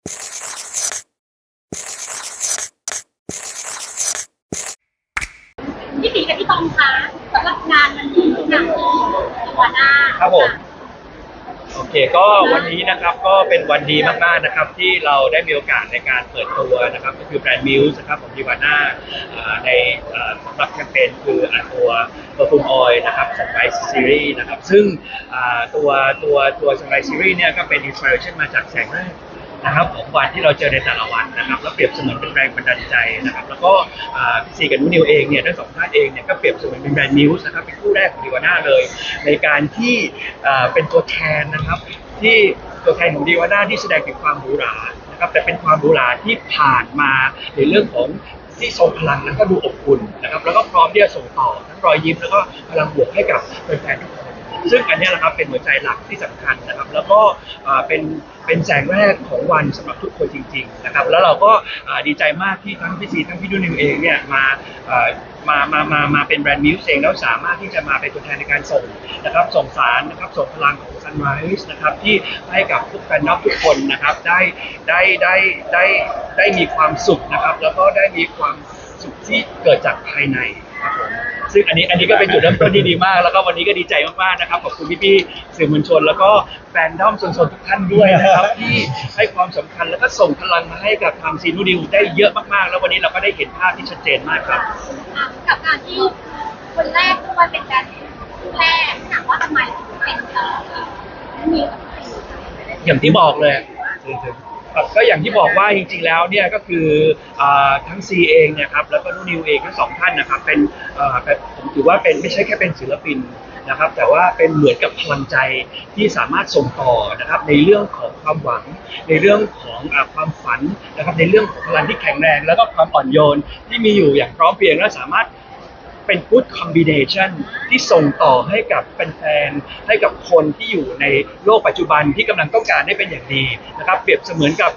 พี่ตีกับพี่ตองคะสำหรับงานวันนี้งานที่วันหน้าครับผม โอเคก็วันนี้นะครับก็เป็นวันดีมากๆนะครับ ที่เราได้มีโอกาสในการเปิดตัวนะครับ ก็คือแบรนด์มิวส์นะครับของดีวาน่าในอ่อสำหรับแคมเปญคืออ่าตัวตัวฟูมออยนะครับสันไรส์ซีรีส์นะครับ ซึ่งอ่าตัวตัวตัวสันไรส์ซีรีส์เนี่ยก็เป็นอินสปิเรชันมาจากแสงแรก นะครับของวันที่เราเจอในแต่ละวันนะครับแล้วเปรียบเสมือนเป็นแรงบันดาลใจนะครับแล้วก็พี่ซีกับนุนิวเองเนี่ยทั้งสองท่านเองเนี่ยก็เปรียบเสมือนเป็นแบรนด์นิวส์นะครับเป็นคู่แรกของดีวาน่าเลย ในการที่เป็นตัวแทนนะครับ ที่ตัวแทนของดีวาน่าที่แสดงถึงความหรูหรานะครับแต่เป็นความหรูหราที่ผ่านมาในเรื่องของที่ทรงพลังแล้วก็ดูอบอุ่นนะครับแล้วก็พร้อมที่จะส่งต่อทั้งรอยยิ้มแล้วก็พลังบวกให้กับแฟนๆทุกคน ซึ่งอันนี้นะครับเป็นหัวใจหลักที่สำคัญนะครับ แล้วก็เป็นเป็นแสงแรกของวันสำหรับทุกคนจริง ๆ นะครับ แล้วเราก็ดีใจมากที่ทั้งพี่ซีทั้งพี่ดุนิวเองเนี่ยมามามามามาเป็นแบรนด์มิวส์เองแล้วสามารถที่จะมาเป็นตัวแทนในการส่งนะครับส่งสารนะครับส่งพลังของ Sunrise นะครับที่ให้กับทุกแฟนนอกทุกคนนะครับได้ได้ได้ได้ได้มีความสุขนะครับ แล้วก็ได้มีความสุขที่เกิดจากภายในครับผม ซึ่งอันนี้อันนี้ก็เป็นจุดเริ่มต้นที่ดีมาก แล้วก็วันนี้ก็ดีใจมากๆนะครับขอบคุณพี่ๆสื่อมวลชน แล้วก็แฟนด้อมโซนๆทุกท่านด้วยนะครับ ที่ให้ความสำคัญแล้วก็ส่งพลังมาให้กับทางซีนูดิวได้เยอะมากๆ แล้ววันนี้เราก็ได้เห็นภาพที่ชัดเจนมากครับ อะกับการที่คนแรกด้วยเป็นการคู่แรกถามว่าทำไมถึงเป็นเอ่อมีกับใครอย่างที่บอกเลยครับ ก็อย่างที่บอกว่าจริงๆแล้วเนี่ยก็คืออทั้งซีเองเนี่ยครับแล้วก็นุ่นนิวเองทั้งสองท่านนะครับเป็นผมถือว่าเป็นไม่ใช่แค่เป็นศิลปินนะครับ แต่ว่าเป็นเหมือนกับพลังใจที่สามารถส่งต่อนะครับในเรื่องของความหวัง ในเรื่องของอความฝันนะครับในเรื่องของพลังที่แข็งแรง แล้วก็ความอ่อนโยนที่มีอยู่อย่างพร้อมเพรียงและสามารถ เป็น good combination ที่ส่งต่อให้กับแฟนๆให้กับคนที่อยู่ในโลกปัจจุบันที่กำลังต้องการได้เป็นอย่างดีนะครับเปรียบเสมือนกับ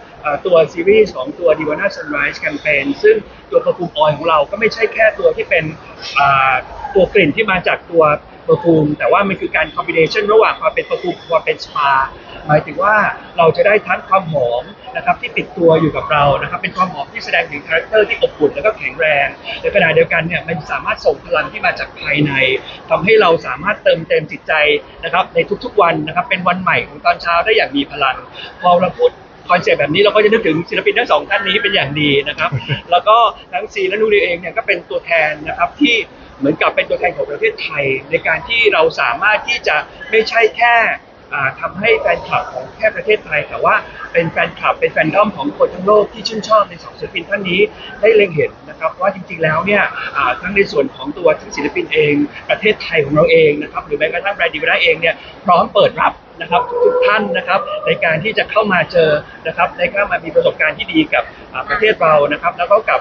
ตัวซีรีส์ของตัว Divana Sunrise Campaign ซึ่งตัว perfume oil ของเราก็ไม่ใช่แค่ตัวที่เป็น ตัวกลิ่นที่มาจากตัว perfume แต่ว่ามันคือการ combination ระหว่างความเป็น perfume กับความเป็นสปาหมายถึงว่าเราจะได้ทั้งความหอมนะครับที่ติดตัวอยู่กับเรานะครับเป็นความหอมที่แสดงถึงคาแรคเตอร์ที่อบอุ่นแล้วก็แข็งแรงในขณะเดียวกันเนี่ยมันสามารถส่งพลังที่มาจากภายในทำให้เราสามารถเติมเต็มจิตใจนะครับในทุกๆวันนะครับเป็นวันใหม่ของตอนเช้าได้อย่างมีพลังพอเราพูดคอนเซ็ปต์แบบนี้เราก็จะนึกถึงศิลปินทั้งสองท่านนี้เป็นอย่างดีนะครับ แล้วก็ทั้งซีและนูรีเองเนี่ยก็เป็นตัวแทนนะครับที่ เหมือนกับเป็นตัวแทนของประเทศไทย ในการที่เราสามารถที่จะไม่ใช่แค่อ่าทำให้แฟนคลับของแค่ประเทศไทย แต่ว่าเป็นแฟนคลับเป็นแฟนดอมของคนทั้งโลกที่ชื่นชอบในสองศิลปินท่านนี้ได้เล็งเห็นนะครับว่าจริงๆแล้วเนี่ยทั้งในส่วนของตัวทั้งศิลปินเอง ประเทศไทยของเราเองนะครับหรือแม้กระทั่งแบรนด์ดีวาเองเนี่ยพร้อมเปิดรับนะครับทุกท่านนะครับในการที่จะเข้ามาเจอนะครับในเข้ามามีประสบการณ์ที่ดีกับประเทศเรานะครับแล้วก็กับ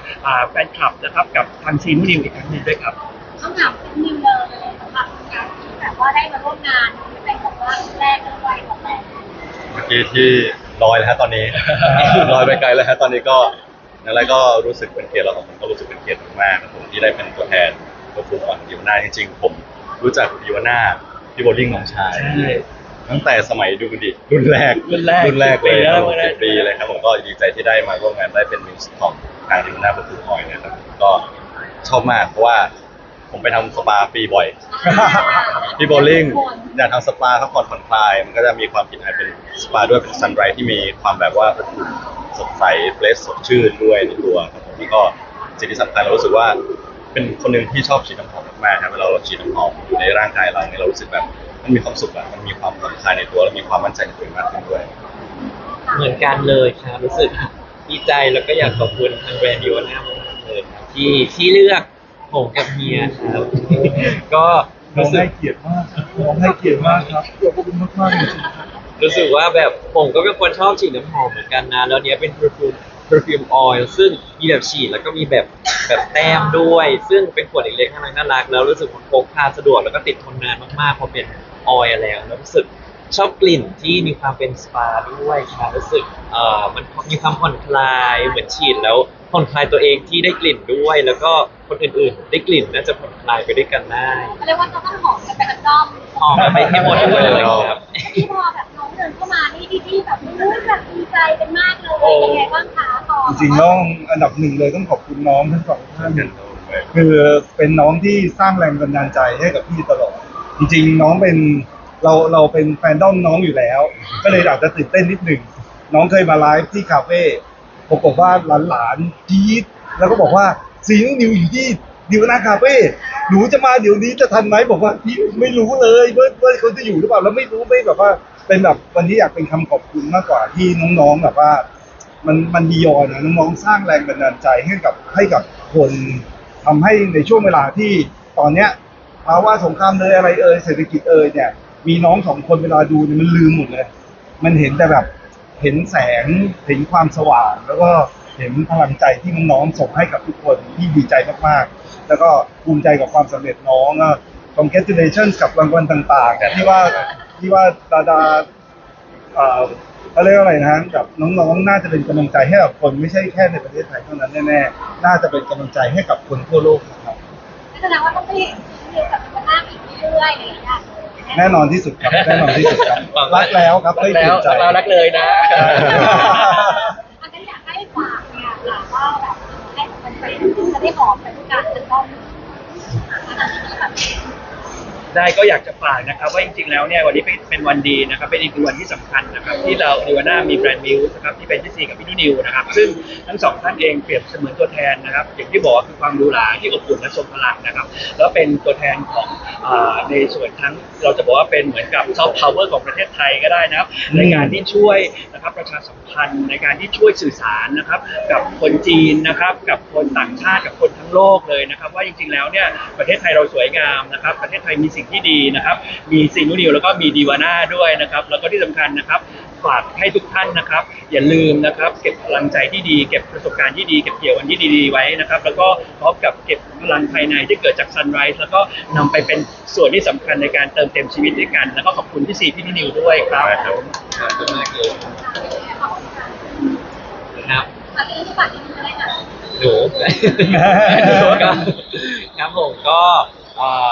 แฟนคลับนะครับกับทางซีนนิวอีกครั้งหนึงด้วยครับ ต้องถามเป็นนิวเลยสำหรับการที่แบบว่าได้มาร่วมงานเป็นแบบว่าแรกด้วยของแรกเมื่อกี้ที่ลอยแล้วฮะตอนนี้ ลอยไปไกลแล้วฮะตอนนี้ก็นั่นแหละก็รู้สึกเป็นเกียรติแล้วผมก็รู้สึกเป็นเกียรติมากๆครับผมที่ได้เป็นตัวแทนตัวฟูของดิวนาจริงๆ ผมรู้จักดิวนาพี่โบลิ่งน้องชายตั้งแต่สมัยดูดิรุ่นแรกรุ่นแรกรุ่นแรกเลยปีแล้ควรับผมรุ่นแรก สิบปีเลยครับผมก็ดีใจที่ได้มาร่วมงานได้เป็นมิวสิคของทางดิวนาประตูคอยนะครับก็ชอบมากเพราะว่า ผมไปทำสปาฟรีบ่อยพี่โบลิ่งอยากทำสปาพักผ่อนผ่อนคลาย มันก็จะมีความกลิ่นอายเป็นสปาด้วยเป็นซันไรที่มีความแบบว่าอบอุ่นสดใสเฟรชสดชื่นด้วยในตัวครับผมแล้วก็สิ่งที่สำคัญเรารู้สึกว่า เป็นคนหนึ่งที่ชอบฉีดน้ำหอมมากๆครับเวลาเราฉีดน้ำหอมอยู่ในร่างกายเราเนี่ยเรารู้สึกแบบมันมีความสุขอะมันมีความผ่อนคลายในตัวและมีความมั่นใจในตัวเองมากขึ้นด้วย เหมือนกันเลยครับรู้สึกดีใจแล้วก็อยากขอบคุณทางแบรนด์ดิวน่ามากๆเลยครับที่ที่เลือก ผมกับเฮียครับก็น้องรู้สึให้กเกียรติมากน้องให้เกียรติมากครับขอบคุณมากมากๆจริงๆรู้สึกว่าแบบผมก็เป็นคนชอบฉีดน้ำหอมเหมือนกันนะ แล้วเนี้ยเป็น perfume perfume oil ซึ่งมีแบบฉีดแล้วก็มีแบบแบบแต้มด้วย ซึ่งเป็นขวดเล็กๆน่ารักน่ารัก แล้วรู้สึกมันพกพาสะดวกแล้วก็ติดทนนานมากๆพอเป็นออยล์แล้วแล้วรู้สึกชอบกลิ่นที่มีความเป็นสปาด้วยค่ะรู้สึกเอ่อมันมีความผ่อนคลายเหมือนฉีดแล้ว ผ่อนคลายตัวเองที่ได้กลิ่นด้วย แล้วก็คนอื่นๆ ได้กลิ่นน่าจะผ่อนคลายไปด้วยกันได้เขาเรียกว่าต้องหอมกันไปกันด้อมหอมไปให้หมดเลยครับที่พอแบบน้องเดินเข้ามานี่พี่ๆแบบนู้นแบบดีใจกันมากเลยโอ้บ้างคะต่อจริงๆต้องอันดับหนึ่งเลยต้องขอบคุณน้องทั้งสองท่านคือเป็นน้องที่สร้างแรงบันดาลใจให้กับพี่ตลอด จริงๆน้องเป็นเราเราเป็นแฟนด้อมน้องอยู่แล้ว ก็เลยอาจจะตื่นเต้นนิดหนึ่งน้องเคยมาไลฟ์ที่คาเฟ่ ปรากฏว่าหลานๆจี๊ดแล้วก็บอกว่าซีนนิวอยู่ที่ดิวนาคาเฟ่หนูจะมาเดี๋ยวนี้จะทันไหมบอกว่าพี่ไม่รู้เลยว่าว่าเขาจะอยู่หรือเปล่าแล้วไม่รู้ไม่แบบว่า เป็นแบบวันนี้อยากเป็นคำขอบคุณมากกว่าที่น้องๆแบบว่า มันมันดียอนนะน้องๆสร้างแรงบันดาลใจให้กับให้กับคนทำให้ในช่วงเวลาที่ตอนเนี้ยภาวะสงครามเลยอะไรเอ่ยเศรษฐกิจเอ่ยเนี่ยมีน้องสองคนเวลาดูเนี่ยมันลืมหมดเลย มันเห็นแต่แบบ เห็นแสงเห็นความสว่าง แล้วก็เห็นพลังใจที่น้องๆส่งให้กับทุกคนที่ดีใจมากๆ แล้วก็ภูมิใจกับความสำเร็จน้องอะ congratulations กับรางวัลต่างๆ ที่ว่าที่ว่าดาดาเอ่อเขาเรียกว่าอะไรนะแบบน้องๆน่าจะเป็นกำลังใจให้กับคนไม่ใช่แค่ในประเทศไทยเท่านั้นแน่ๆน่าจะเป็นกำลังใจให้กับคนทั่วโลกครับ แสดงว่าต้องไปเห็นเรื่องกับตัวหน้าอีกเรื่อยๆอะไรอย่างเงี้ย แน่นอนที่สุดครับแน่นอนที่สุดครับรักแล้วครับรัไม่กแล้วเปลี่ยนใจรักแล้วรักเลยนะ อันนั้นอยากให้ฝากเนี่ยค่ะว่าแบบให้มันไปจะได้หอมไปทุกการจะต้องอันนั้นที่แบบ ได้ก็อยากจะฝากนะครับว่าจริงๆแล้วเนี่ยวันนี้เป็นเป็นวันดีนะครับเป็นอีกวันที่สำคัญนะครับที่เราดิวาน่ามีแบรนด์มิวส์นะครับที่เป็นพี่ซีกับพี่นุนิวนะครับซึ่งทั้งสองท่านเองเปรียบเสมือนตัวแทนนะครับอย่างที่บอกว่าคือความหรูหราที่อบอุ่นและทรงพลังนะครับแล้วเป็นตัวแทนของอาในส่วนทั้งเราจะบอกว่าเป็นเหมือนกับซอฟต์พาวเวอร์ของประเทศไทยก็ได้นะครับในการที่ช่วยนะครับประชาสัมพันธ์ในการที่ช่วยสื่อสารนะครับกับคนจีนนะครับกับคนต่างชาติกับคนทั้งโลกเลยนะครับว่าจริงๆแล้วเนี่ยประเทศไทยเราสวยงามนะครับประเทศไทยมีสิ่งที่ดีนะครับ มีซีนูนิวแล้วก็มีดีวาน่าด้วยนะครับ แล้วก็ที่สำคัญนะครับฝากให้ทุกท่านนะครับ อย่าลืมนะครับ เก็บพลังใจที่ดี เก็บประสบการณ์ที่ดี เก็บเกี่ยววันที่ดีๆไว้นะครับ แล้วก็พร้อมกับเก็บพลังภายในที่เกิดจากซันไรส์แล้วก็นำไปเป็นส่วนที่สำคัญในการเติมเต็มชีวิตด้วยกัน แล้วก็ขอบคุณพี่ซีพี่นิวด้วยครับครับขอบคุณมากเลยขอบคุณค่ะครับอันนี้ที่ฝากที่นี่ได้ค่ะหนูก็ครับผมก็เอ่อ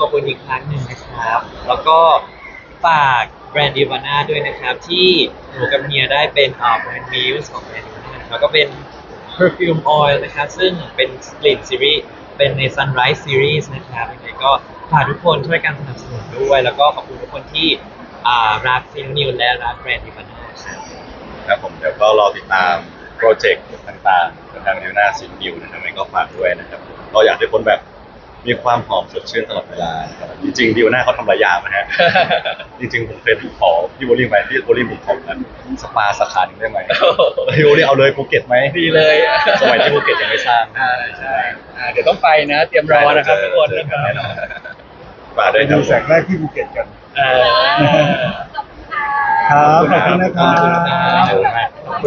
ขอบคุณอีกครั้งหนึ่งนะครับ แล้วก็ฝากแบรนด์ดิวาน่าด้วยนะครับ ที่หนูกับเมียได้เป็นอ่อแบรนด์มิวส์ของแบรนด์ดิวาน่าแล้วก็เป็น perfume oil นะครับ ซึ่งเป็นกลิ่นซีรีส์เป็นใน sunrise series นะครับยังไงก็ฝากทุกคนช่วยกันสนับสนุนด้วย แล้วก็ขอบคุณทุกคนที่อ่ารักฟิลนิวและรักแบรนด์ดิวาน่าครับ ครับผมเดี๋ยวก็รอติดตามโปรเจกต์ต่างๆของทางดิวนาซินนิวนะครับก็ฝากด้วยนะครับเราอยากให้คนแบบ มีความหอมสดชื่นตลอดเวลานะครับจริงๆดิวนาเขาทำหลายอย่างนะฮะ จริงๆผมเคยขอพี่โบลิ่งไปที่โบลิ่งผมขอแบบสปาสาขาหนึ่งได้ไหมพี่โบลิ่งเอาเลยภูเก็ตไหมดีเลยสมัยที่ภูเก็ตยังไม่สร้างอ่าใช่อ่าเดี๋ยวต้องไปนะ เตรียมรอนะครับทุกคนนะครับแน่นอนฝากไปด้วยครัดูบแสงแรกที่ภูเก็ตกันอ่าขอบคุณค่ะ ครับ ขอบคุณนะครับ ขอบคุณมาก